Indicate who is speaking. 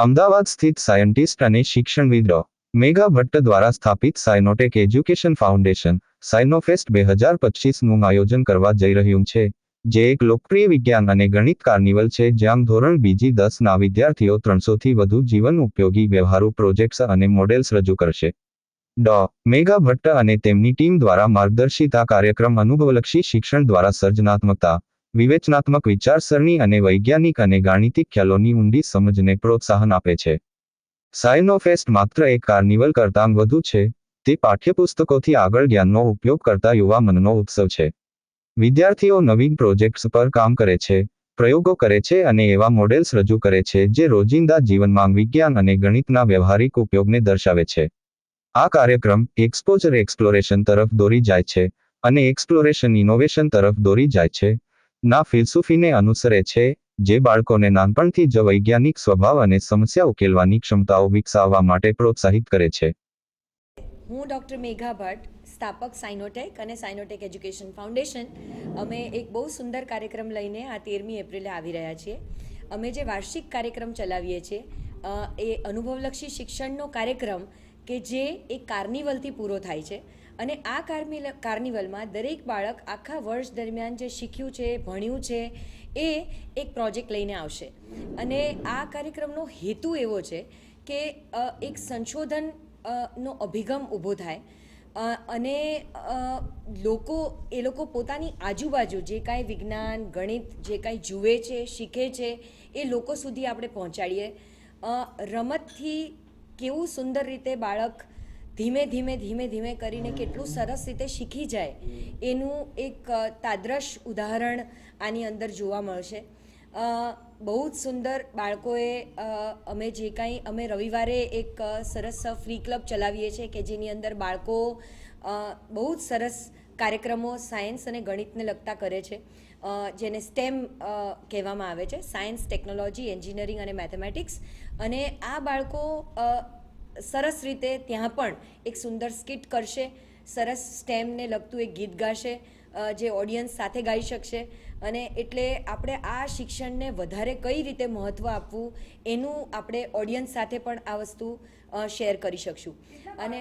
Speaker 1: અમદાવાદ સ્થિત સાયન્ટિસ્ટ અને શિક્ષણવિદ મેઘા ભટ્ટ દ્વારા સ્થાપિત સાયનોટેક એજ્યુકેશન ફાઉન્ડેશન, સાયનોફેસ્ટ બે હજાર પચીસનું આયોજન કરવા જઈ રહ્યું છે, જે એક લોકપ્રિય વિજ્ઞાન અને ગણિત કાર્નિવલ છે જ્યાં ધોરણ બીજી દસના વિદ્યાર્થીઓ ત્રણસોથી વધુ જીવન ઉપયોગી વ્યવહારુ પ્રોજેક્ટ્સ અને મોડેલ્સ રજૂ કરશે. ડો. મેઘા ભટ્ટ અને તેમની ટીમ દ્વારા માર્ગદર્શિતા કાર્યક્રમ અનુભવલક્ષી શિક્ષણ દ્વારા સર્જનાત્મકતા વિવેચનાત્મક વિચારસરણી અને વૈજ્ઞાનિક અને ગાણિતિક ખ્યાલોની ઊંડી સમજને પ્રોત્સાહન આપે છે. સાયનોફેસ્ટ માત્ર એક કાર્નિવલ કરતાં વધુ છે, તે પાઠ્યપુસ્તકોથી આગળ જ્ઞાનનો ઉપયોગ કરતા યુવા મનનો ઉત્સવ છે. વિદ્યાર્થીઓ નવીન પ્રોજેક્ટ્સ પર કામ કરે છે, પ્રયોગો કરે છે અને એવા મોડેલ્સ રજૂ કરે છે જે રોજિંદા જીવનમાં વિજ્ઞાન અને ગણિતના વ્યવહારિક ઉપયોગને દર્શાવે છે. આ કાર્યક્રમ એક્સપોઝર એક્સપ્લોરેશન તરફ દોરી જાય છે અને એક્સપ્લોરેશન ઇનોવેશન તરફ દોરી જાય છે ના ફિલસૂફીને અનુસરે છે, જે બાળકોને નાનપણથી જ વૈજ્ઞાનિક સ્વભાવ અને સમસ્યા ઉકેલવાની ક્ષમતાઓ વિકસાવવા માટે પ્રોત્સાહિત કરે છે.
Speaker 2: હું ડૉક્ટર મેઘા ભટ્ટ, સ્થાપક સાઇનોટેક અને સાઇનોટેક એજ્યુકેશન ફાઉન્ડેશન અમે એક બહુ સુંદર કાર્યક્રમ લઈને આ તેરમી એપ્રિલે આવી રહ્યા છીએ. અમે જે વાર્ષિક કાર્યક્રમ ચલાવીએ છીએ એ અનુભવલક્ષી શિક્ષણનો કાર્યક્રમ કે જે એક કાર્નિવલથી પૂરો થાય છે. અને આ કાર્મિલ, કાર્નિવલમાં દરેક બાળક આખા વર્ષ દરમિયાન જે શીખ્યું છે, ભણ્યું છે, એ એક પ્રોજેક્ટ લઈને આવશે. અને આ કાર્યક્રમનો હેતુ એવો છે કે એક સંશોધન નો અભિગમ ઊભો થાય. અને લોકો, એ લોકો પોતાની આજુબાજુ જે કાંઈ વિજ્ઞાન, ગણિત જે કાંઈ જુએ છે, શીખે છે, એ લોકો સુધી આપણે પહોંચાડીએ. રમતથી કેવું સુંદર રીતે બાળક ધીમે ધીમે ધીમે ધીમે કરીને કેટલું સરસ રીતે શીખી જાય, એનું એક તાદ્રશ ઉદાહરણ આની અંદર જોવા મળશે. બહુ જ સુંદર બાળકોએ અમે જે કાંઈ, અમે રવિવારે એક સરસ ફ્રી ક્લબ ચલાવીએ છીએ કે જેની અંદર બાળકો બહુ જ સરસ કાર્યક્રમો સાયન્સ અને ગણિતને લગતા કરે છે. જેને સ્ટેમ કહેવામાં આવે છે. સાયન્સ, ટેકનોલોજી, એન્જિનિયરિંગ અને મેથેમેટિક્સ. અને આ બાળકો સરસ રીતે ત્યાં પણ એક સુંદર સ્કિટ કરશે. સરસ સ્ટેમને લગતું એક ગીત ગાશે જે ઓડિયન્સ સાથે ગાઈ શકશે. અને એટલે આપણે આ શિક્ષણને વધારે કઈ રીતે મહત્ત્વ આપવું એનું આપણે ઓડિયન્સ સાથે પણ આ વસ્તુ શેર કરી શકશું. અને